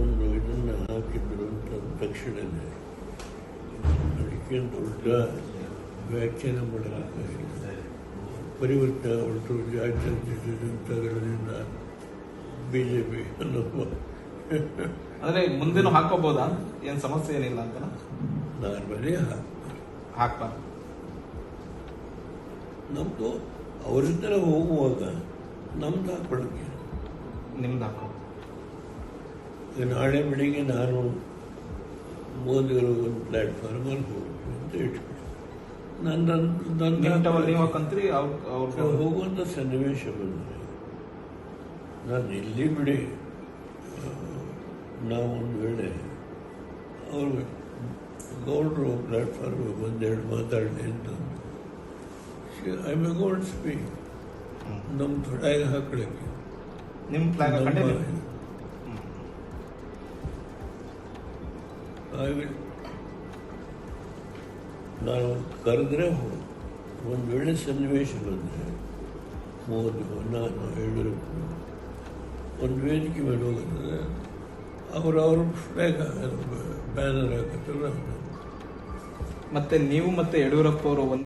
ಒಂದು ಇದನ್ನು ಹಾಕಿದ್ರು ಅಂತ ತಕ್ಷಣವೇ ಅದಕ್ಕೆ ದೊಡ್ಡ ವ್ಯಾಖ್ಯಾನ ಮಾಡಬೇಕಾಗಿಲ್ಲ ಪರಿವರ್ತ ಹೊರಟು ಬಿ ಜೆ ಪಿ ಅನ್ನುವ. ಅಂದ್ರೆ ಮುಂದೇನು ಹಾಕೋಬೋದಾ ಏನ್ ಸಮಸ್ಯೆ ಏನಿಲ್ಲ ಅಂತ? ನಾರ್ಮಲಿ ಹಾಕ್ಬಾರ್ದು. ನಮ್ಮದು ಅವರಿಂದ ಹೋಗುವಾಗ ನಮ್ದು ಹಾಕೊಳ್ಳೋಕ್ಕೆ ನಿಮ್ದು ಹಾಕೋ ನಾಳೆ ಬೆಳಿಗ್ಗೆ ನಾನು ಮೋದಿಯವರು ಒಂದು ಪ್ಲಾಟ್ಫಾರ್ಮಲ್ಲಿ ಹೋಗ್ತೀನಿ ಅಂತ ಇಟ್ಬಿಟ್ಟು. ನನ್ನ ಹೋಗುವಂಥ ಸನ್ನಿವೇಶ ಬಂದರೆ ನಾನು ಇಲ್ಲಿ ಬಿಡಿ ನಾವು ಒಂದು ವೇಳೆ ಅವರು ಗೌಡ್ರು ಪ್ಲ್ಯಾಟ್ಫಾರ್ಮ್ ಒಂದೆರಡು ಮಾತಾಡಲಿ ಅಂತ ಐ ಮೆ ಗೋಲ್ಡ್ ಸ್ಪೀಕ್ ನಮ್ಮ ತೊಡಾಯಿಗೆ ಹಾಕೊಳ್ಳೋಕ್ಕೆ ನಿಮ್ಮ ಫ್ಲಾಗ್ ಹಾಕೊಂಡೆ ನಮ್ಮ- ನಾನು ಕರೆದ್ರೆ ಒಂದು ವೇಳೆ ಸನ್ನಿವೇಶ ಬಂದರೆ ಮೋದಿ ನಾನು ಯಡಿಯೂರಪ್ಪ ಒಂದು ವೇದಿಕೆ ಮೇಲೆ ಹೋಗಿದ್ರೆ ಅವರು ಫ್ಲಾಗ್ ಬ್ಯಾನರ್ ಹಾಕಿದ್ರೆ ಮತ್ತೆ ನೀವು ಮತ್ತೆ ಯಡಿಯೂರಪ್ಪ ಅವರು